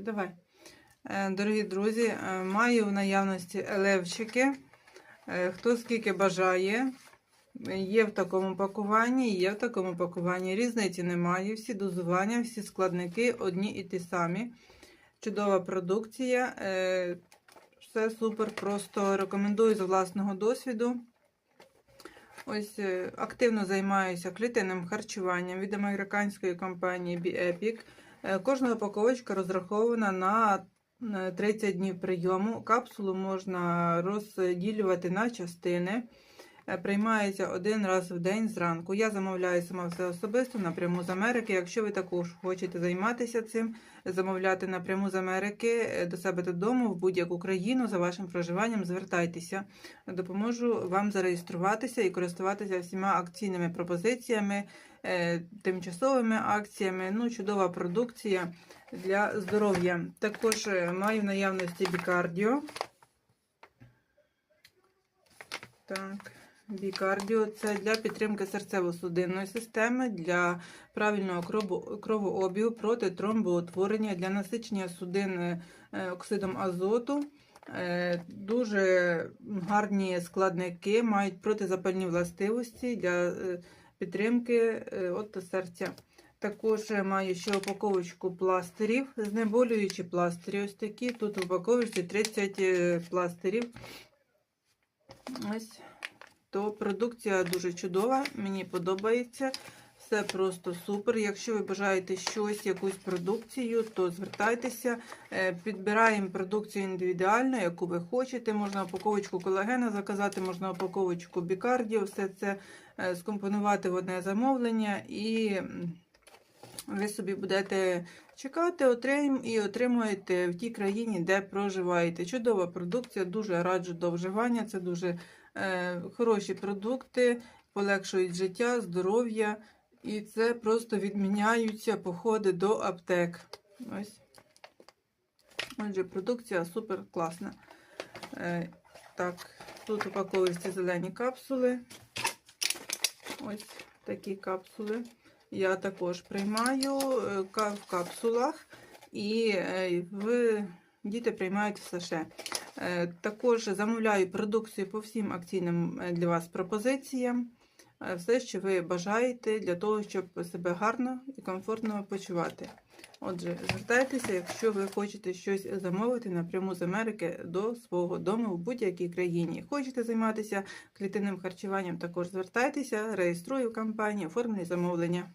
Давай. Е, Дорогі друзі, е, маю в наявності елевчики. Е, Хто скільки бажає. Є в такому пакуванні, є в такому пакуванні. Різниці немає. Всі дозування, всі складники одні і ті самі. Чудова продукція. Все супер. Просто рекомендую з власного досвіду. Ось активно займаюся клітинним харчуванням від американської компанії BeEpic. Е, Кожна упаковочка розрахована на е, 30 днів прийому. Капсулу можна розділювати на частини. Е, Приймається один раз в день зранку. Я замовляю сама все особисто напряму з Америки. Якщо ви також хочете займатися цим, замовляти напряму з Америки е, до себе додому в будь-яку країну за вашим проживанням, звертайтеся. Допоможу вам зареєструватися і користуватися всіма акційними пропозиціями, е, тимчасовими акціями. Ну, чудова продукція для здоров'я. Також е, маю в наявності бікардіо. Так, бікардіо це для підтримки серцево-судинної системи, для правильного кровообігу, проти тромбоутворення, для насичення судин е, оксидом азоту. Е, Дуже гарні складники, мають протизапальні властивості для е, підтримки е, от серця. Також маю ще упаковочку пластирів, знеболюючі пластирі. Ось такі. Тут в упаковочці 30 е, пластирів. Ось. То продукція дуже чудова, мені подобається. Все просто супер. Якщо ви бажаєте щось, якусь продукцію, то звертайтеся. Е, Підбираємо продукцію індивідуально, яку ви хочете. Можна упаковочку колагена заказати, можна упаковочку бікардіо, все це е, скомпонувати в одне замовлення і ви собі будете чекати отрим, і отримуєте в тій країні, де проживаєте. Чудова продукція, дуже раджу до вживання. Це дуже е, хороші продукти, полегшують життя, здоров'я. І це просто відміняються походи до аптек. Ось. Отже, продукція супер класна. Е, так, тут упаковуються зелені капсули. Ось такі капсули. Я також приймаю е, в капсулах, і е, в... діти приймають в саше. Е, Також замовляю продукцію по всім акційним для вас пропозиціям. Е, Все, що ви бажаєте для того, щоб себе гарно і комфортно почувати. Отже, звертайтеся, якщо ви хочете щось замовити напряму з Америки до свого дому в будь-якій країні. Хочете займатися клітинним харчуванням, також звертайтеся, реєструю компанію, оформлюю замовлення.